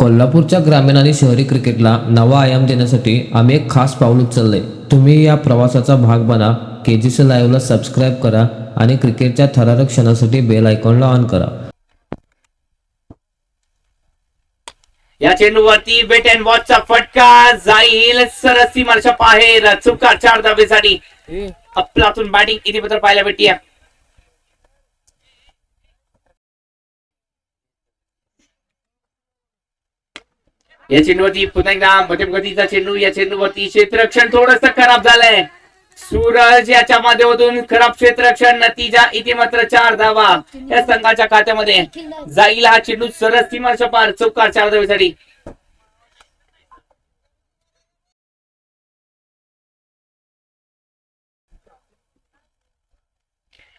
कोल्हापूरच्या ग्रामीण आणि शहरी क्रिकेटला नवा आयाम देण्यासाठी आम्ही एक खास पाऊल उचललंय. तुम्ही या प्रवासाचा भाग बना के जी सी लाईव्हला सबस्क्राईब करा आणि क्रिकेटच्या थरारक क्षणासाठी बेल आयकॉनला ऑन करा. या चेंडूवरती बेट अँड वॉचचा फटका जाईल. सरसी मार्शा बाहेर चुका चार धावेसाठी अफलातून बॅटिंग इथे मात्र पाहायला भेटते या चेंडूवरती पुन्हा एकदा मध्यम गतीचा चेंडू या चेंडूवरती क्षेत्ररक्षण थोडस खराब झालंय. सूरज याच्या माध्यमातून खराब क्षेत्ररक्षण नतीजा इथे मात्र चार धावा. या संघाच्या खात्यामध्ये जाईल हा चेंडू सरस सीमाच्या पार चौकार चार धावेसाठी.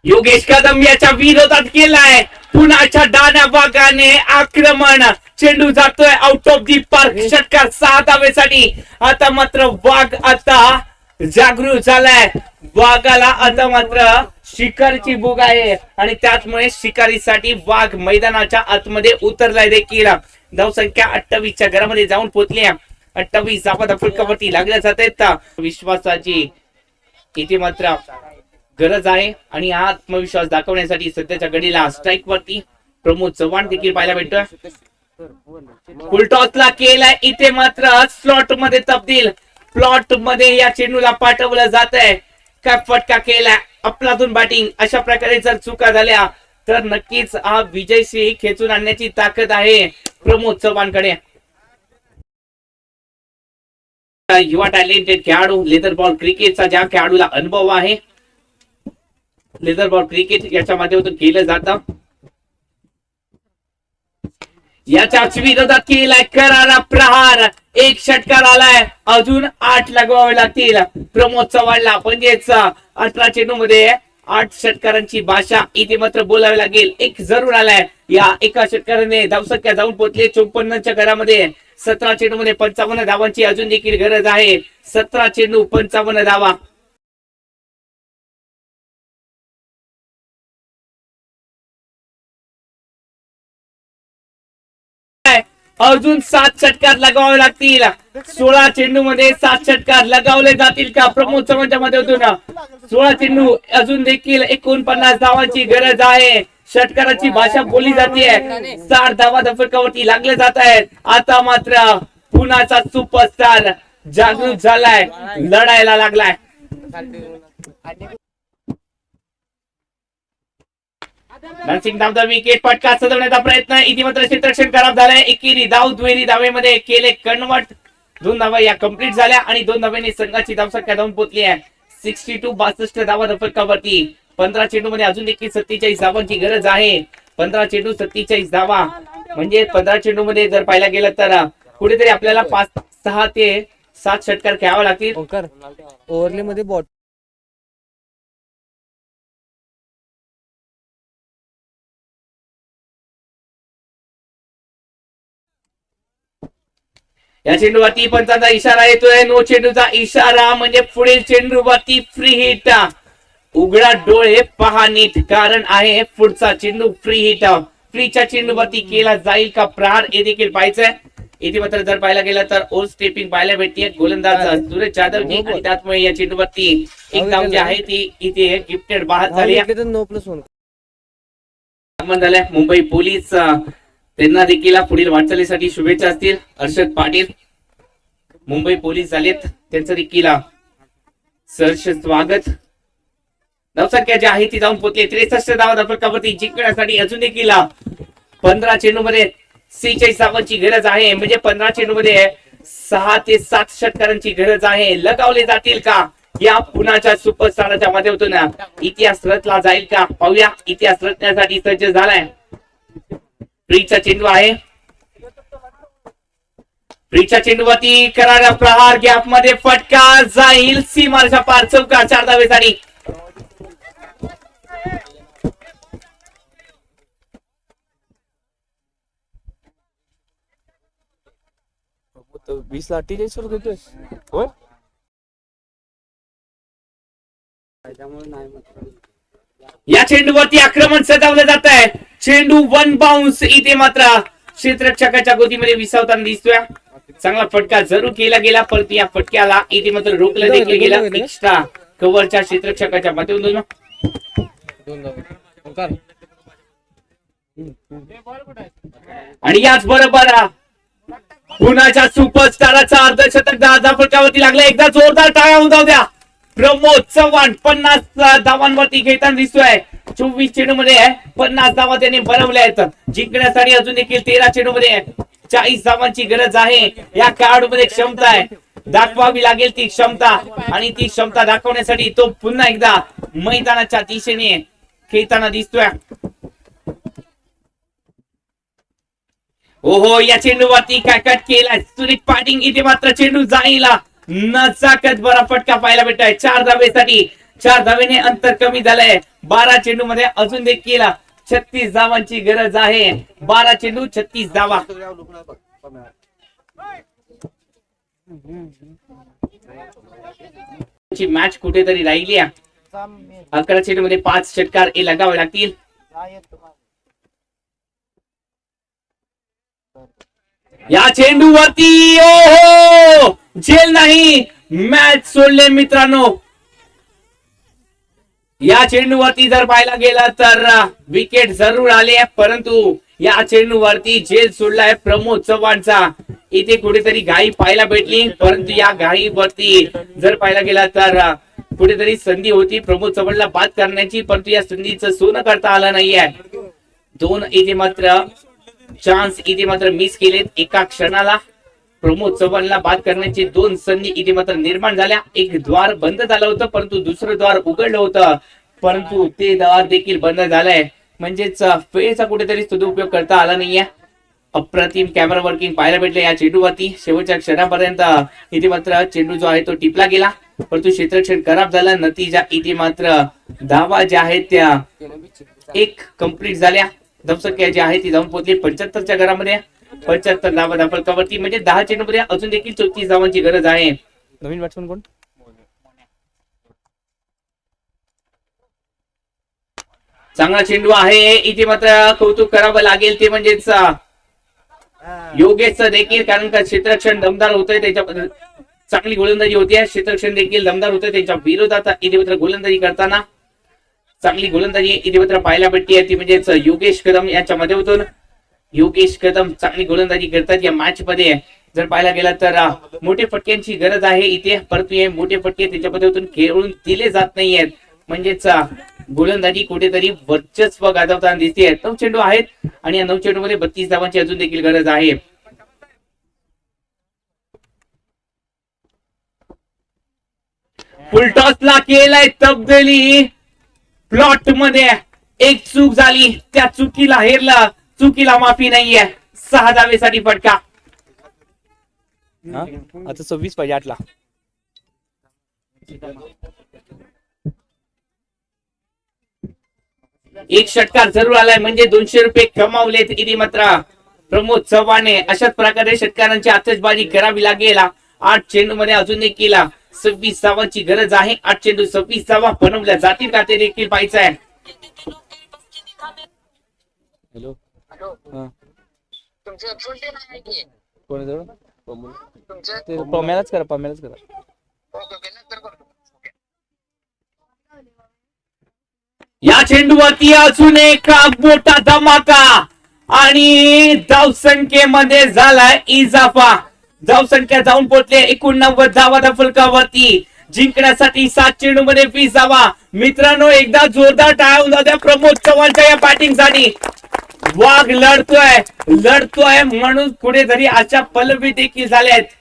योगेश कदम याच्या विरोधात केलाय. पुण्याच्या डाण्या भागाने आक्रमण. चेंडू जातोय आउट ऑफ दी पार्क षटकार सहा धावेसाठी. आता मात्र वाघ आता जागृत झालाय. वाघाला आता मात्र शिकारीची भूक आहे. आणि त्याचमुळे शिकारीसाठी वाघ मैदानाच्या आतमध्ये उतरलाय देखील. धावसंख्या अठ्ठावीसच्या घरामध्ये जाऊन पोहोचली अठ्ठावीस धावा फुलकावरती लागल्या जात आहेत. विश्वासाची इथे मात्र गरज आहे आणि हा आत्मविश्वास दाखवण्यासाठी सध्याच्या घडीला स्ट्राईक वरती प्रमोद चव्हाण देखील पाहायला भेटतोय. फुलटॉसला केलाय. इथे मात्र स्लॉटमध्ये तब्दील. प्लॉटमध्ये या चेंडूला पाठवलं जात आहे काय फटका केलाय? अपलातून बॅटिंग अशा प्रकारे जर चुका झाल्या तर नक्कीच हा विजयश्री खेचून आणण्याची ताकद आहे प्रमोद चव्हाणकडे. युवा टॅलेंटेड खेळाडू लेदर बॉल क्रिकेटचा ज्या खेळाडूला अनुभव आहे लेदर बॉल क्रिकेट याच्या माध्यमातून केलं जातं. याच्या विरोधात केलाय करारा प्रहार. एक षटकार आलाय. अजून आठ लगवावे लागतील. प्रमोद चव्हाणला म्हणजेच अठरा चेंडू मध्ये आठ षटकारांची भाषा इथे मात्र बोलावी लागेल. एक जरूर आलाय. या एका षटकाराने धावसंख्या जाऊन पोहोचले चोपन्नच्या घरामध्ये सतरा चेंडू मध्ये पंचावन्न धावांची अजून देखील गरज आहे. सतरा चेंडू पंचावन्न धावा. अजून सात षटकार लगावे लागतील. सोळा चेंडू मध्ये सात षटकार लगावले जातील का? प्रमोद चव्हाणच्या ना सोळा चेंडू अजून देखील एकोणपन्नास धावांची गरज आहे. षटकाराची भाषा बोलली जाते. साठ धावा दफकावरती लागले जात आहेत. आता मात्र पुण्याचा सुपरस्टार जागृत झालाय. लढायला लागलाय. नरसिंग धावता विकेट पटका सजवण्याचा प्रयत्न. इथे मात्र क्षेत्ररक्षण खराब झालाय. एकेरी धाव दुहेरी धावेमध्ये केले कन्वर्ट. दोन धावा या कंप्लीट झाल्या आणि दोन धाव्यांनी संघाची धावसंख्या धावून पोहोचली आहे. सिक्स्टी टू बासष्ट धावा दफकावरती पंधरा चेंडू मध्ये अजून देखील सत्तेचाळीस धावांची गरज आहे. पंधरा चेंडू सत्तेचाळीस धावा. म्हणजे पंधरा चेंडू मध्ये जर पाहायला गेलं तर कुठेतरी आपल्याला पाच सहा ते सात षटकार खेळावे लागतील. ओव्हरले मध्ये बॉट या चेंडूवरती पंचांचा इशारा येतोय. नो चेंडूचा इशारा म्हणजे पुढील चेंडूवरती फ्री हिट उघडा डोळे पहा नीट. कारण आहे पुढचा चेंडू फ्री हिट फ्रीच्या चेंडूवरती केला जाईल का प्रहार? हे देखील पाहायचंय. इथे मात्र जर पाहायला गेलं तर ओल स्टेपिंग पाहायला भेटते. गोलंदाज सुरेश जाधवजी आणि त्याचमुळे या चेंडूवरती. एक धाव जी आहे ती. इथे गिफ्टेड बाद झाली. आगमन झालंय. मुंबई पोलीस त्यांना देखील पुढील वाटचालीसाठी शुभेच्छा असतील. हर्षद पाटील मुंबई पोलीस झालेत. त्यांचं देखील सहर्ष स्वागत. नवसंख्या जी आहे ती जाऊन पोहोचली. त्रेसष्ट धावा दफकावरती जिंकण्यासाठी अजून देखील पंधरा चेंडू मध्ये सेहेचाळीस धावांची गरज आहे. म्हणजे पंधरा चेंडू मध्ये सहा ते सात षटकारांची गरज आहे. लगावले जातील का? या पुण्याच्या सुपरस्टारच्या माध्यमातून इतिहास रचला जाईल का? पाहूया. इतिहास रचण्यासाठी सज्ज झालाय. फ्रीचा चेंडू आहे. फ्रीच्या चेंडूवरती करारा प्रहार गॅपमध्ये फटका जाईल. सीमारच्या पार चौका चार धावेसाठी वीस ला अठ्ठेचाळीस वर देतोय होय? या चेंडूवरती आक्रमण सजवलं जात आहे चेंडू वन बाउन्स इथे मात्र क्षेत्ररक्षकाच्या गोदीमध्ये विसावताना दिसतोय. चांगला फटका जरूर केला गेला परंतु या फटक्याला इथे मात्र रोखलं देखील गेलं. एक्स्ट्रा कव्हरच्या क्षेत्ररक्षकाच्या माध्यमातून दोन आणि याच बरोबर पुण्याच्या सुपरस्टाराचा अर्धशतक दहा फटकावरती लागला. एकदा जोरदार टाळ्या होऊन जाऊ द्या. प्रमोद चव्हाण पन्नास धावांवरती खेळताना दिसतोय. चोवीस चेंडू मध्ये पन्नास धावा त्याने बनवल्या आहेत. जिंकण्यासाठी अजून देखील तेरा चेंडू मध्ये चाळीस धावांची गरज आहे. या खेळाडूमध्ये क्षमता आहे. दाखवावी लागेल ती क्षमता. आणि ती क्षमता दाखवण्यासाठी तो पुन्हा एकदा मैदानाच्या दिशेने खेळताना दिसतोय. ओहो या चेंडूवरती काय कट केलाय? सुरेश पाटिंग इथे मात्र चेंडू जाईला. नचाकत बरा फटका पाहायला भेटतोय. चार धावेसाठी चार धावेने अंतर कमी झालंय. बारा चेंडू मध्ये अजून देखील छत्तीस धावांची गरज आहे. बारा चेंडू छत्तीस धावा ची मॅच कुठेतरी राहिली अकरा चेंडू मध्ये पाच षटकार हे लगावे लागतील. या चेंडूवरती ओहो! झेल नाही. मॅच सोडले मित्रांनो. या चेंडूवरती जर पाहायला गेला तर विकेट जरूर आले परंतु या चेंडूवरती झेल सोडलाय प्रमोद चव्हाणचा. इथे कुठेतरी घाई पाहायला भेटली परंतु या घाईवरती जर पाहायला गेला तर कुठेतरी संधी होती प्रमोद चव्हाणला बाद करण्याची परंतु या संधीचं सोनं करता आलं नाहीये दोन इथे मात्र चान्स इथे मात्र मिस केलेत एका क्षणाला. प्रमोद चव्हाणला बाद करण्याची दोन संधी इथे मात्र निर्माण झाल्या. एक द्वार बंद झालं होतं परंतु दुसरं द्वार उघडलं होतं. परंतु ते द्वार देखील बंद झालंय. म्हणजेच वेळेचा कुठेतरी सदुपयोग करता आला नाहीये. अप्रतिम कॅमेरा वर्किंग पाहायला भेटले या चेंडूवरती. शेवटच्या क्षणापर्यंत इथे मात्र चेंडू जो आहे तो टिपला गेला. परंतु क्षेत्रक्षण खराब झाला. नतीजा इथे मात्र धावा ज्या आहेत त्या एक कंप्लीट झाल्या. धावसंख्या जी आहे ती जाऊन पोहोचली. पंच्याहत्तरच्या घरामध्ये पंच्याहत्तर धावा धाफलकावरती म्हणजे दहा चेंडू मध्ये अजून देखील चौतीस धावांची गरज आहे. नवीन बॅट्समन कोण? चांगला चेंडू आहे. इथे मात्र कौतुक करावं लागेल ते म्हणजेच योगेश देखील कारण का क्षेत्ररक्षण दमदार होतंय त्याच्या चांगली गोलंदाजी होती. क्षेत्ररक्षण देखील दमदार होतंय त्यांच्या विरोधात. इथे मात्र गोलंदाजी करताना चांगली गोलंदाजी इथे मात्र पाहायला भेटते ती म्हणजेच योगेश कदम यांच्या माध्यमातून योगेश कदम चांगली गोलंदाजी करतात. या मॅच मध्ये जर पाहायला गेला तर मोठे फटक्यांची गरज आहे. इथे परंतु हे मोठे फटके त्याच्या खेळून दिले जात नाहीयेत. म्हणजेच गोलंदाजी कुठेतरी वर्चस्व गाजवताना दिसते. नऊ चेंडू आहेत आणि या नऊ चेंडू मध्ये बत्तीस धावांची अजून देखील गरज आहे. फुलटॉसला केलाय तब्दली प्लॉटमध्ये एक चूक झाली. त्या चुकीला हेरला. चुकीला माफी नाहीये. सहा धावेसाठी फटका. हा? आता सव्वीस पाहिजे आठला. एक षटकार जरूर आलाय म्हणजे दोनशे रुपये कमावलेत इथे मात्र. प्रमोद चव्हाणे अशाच प्रकारे षटकारांची आतषबाजी करावी लागेल. आठ चेंडू मध्ये अजून देखील सव्वीस धावांची गरज आहे. आठ चेंडू सव्वीस धावा बनवल्या जातील का ते देखील पाहायचं आहे हॅलो. हा. तुमचे अकाउंट नाही की कोण आहे जवळ तुमचे ते पम्यालाच करा पम्यालाच करा. ओके ओके नंतर करतो या चेंडूवरती अजून एक मोठा धमाका आणि धावसंख्येमध्ये झालाय इजाफा. धावसंख्या जाऊन पोहोचले एकोणनव्वद धावा त्या फलकावरती जिंकण्यासाठी सात चेंडू मध्ये वीस धावा. मित्रांनो एकदा जोरदार टाळून जाऊ द्या प्रमोद चव्हाणच्या या बॅटिंगसाठी वाघ लढतोय लढतोय म्हणून कुठेतरी अशा पल्लवी देखील झाल्या आहेत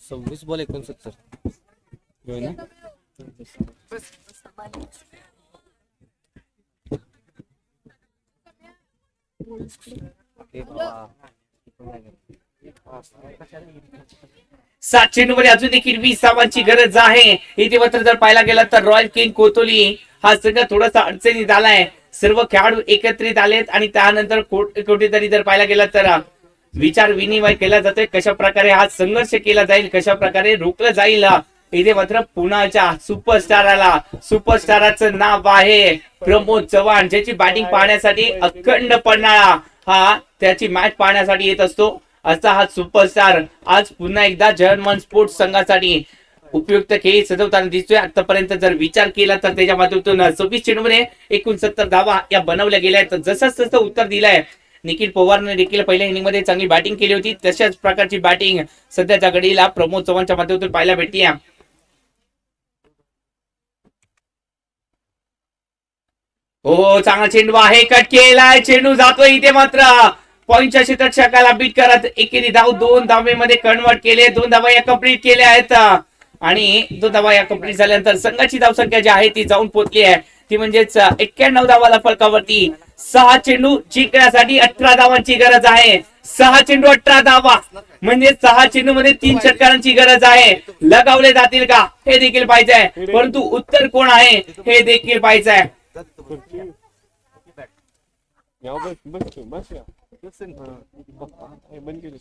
सव्वीस बॉल एकोणसत्तर ना? सात चेंडू मध्ये अजून देखील वीस सावांची गरज आहे. इथे मात्र जर पाहायला गेला तर रॉयल किंग कोतोली हा संघ थोडासा अडचणीत आलाय. सर्व खेळाडू एकत्रित आलेत आणि त्यानंतर कुठेतरी जर पाहायला गेला तर विचार विनिमय केला जातोय. कशा प्रकारे हा संघर्ष केला जाईल? कशा प्रकारे रोखलं जाईल? इथे मात्र पुण्याच्या सुपरस्टाराला सुपरस्टाराचं नाव आहे प्रमोद चव्हाण ज्याची बॅटिंग पाहण्यासाठी अखंड पडणारा हा त्याची मॅच पाहण्यासाठी येत असतो. असा हा सुपरस्टार आज पुन्हा एकदा जर्मन स्पोर्ट्स संघासाठी उपयुक्त खेळी सजवताना दिसतोय. आतापर्यंत जर विचार केला तर त्याच्या माध्यमातून सव्वीस चेंडूमध्ये एकोणसत्तर धावा या बनवल्या गेल्या आहेत. जसंच तसं उत्तर दिलंय निखिल पवारने देखील पहिल्या इनिंगमध्ये चांगली बॅटिंग केली होती. तशाच प्रकारची बॅटिंग सध्याच्या घडीला प्रमोद चव्हाणच्या माध्यमातून पाहायला भेटते हो चांगला चेंडू आहे. कट केलाय. चेंडू जातोय इथे मात्र. पॉईंटच्या क्षेत्ररक्षकाला बीट करत एकेरी धाव दोन धावेमध्ये कन्वर्ट केले दोन धावा या कंप्लीट केल्या आहेत. आणि दोन धावा या कंप्लीट झाल्यानंतर संघाची धावसंख्या जी आहे ती जाऊन पोहोचली आहे. ती म्हणजेच एक्क्याण्णव धावाला फलकावरती सहा चेंडू जिंकण्यासाठी अठरा धावांची गरज आहे. सहा चेंडू अठरा धावा. म्हणजे सहा चेंडू मध्ये तीन षटकारांची गरज आहे. लगावले जातील का? हे देखील पाहिजे परंतु उत्तर कोण आहे? हे देखील पाहिजे बस बस बस बंद केली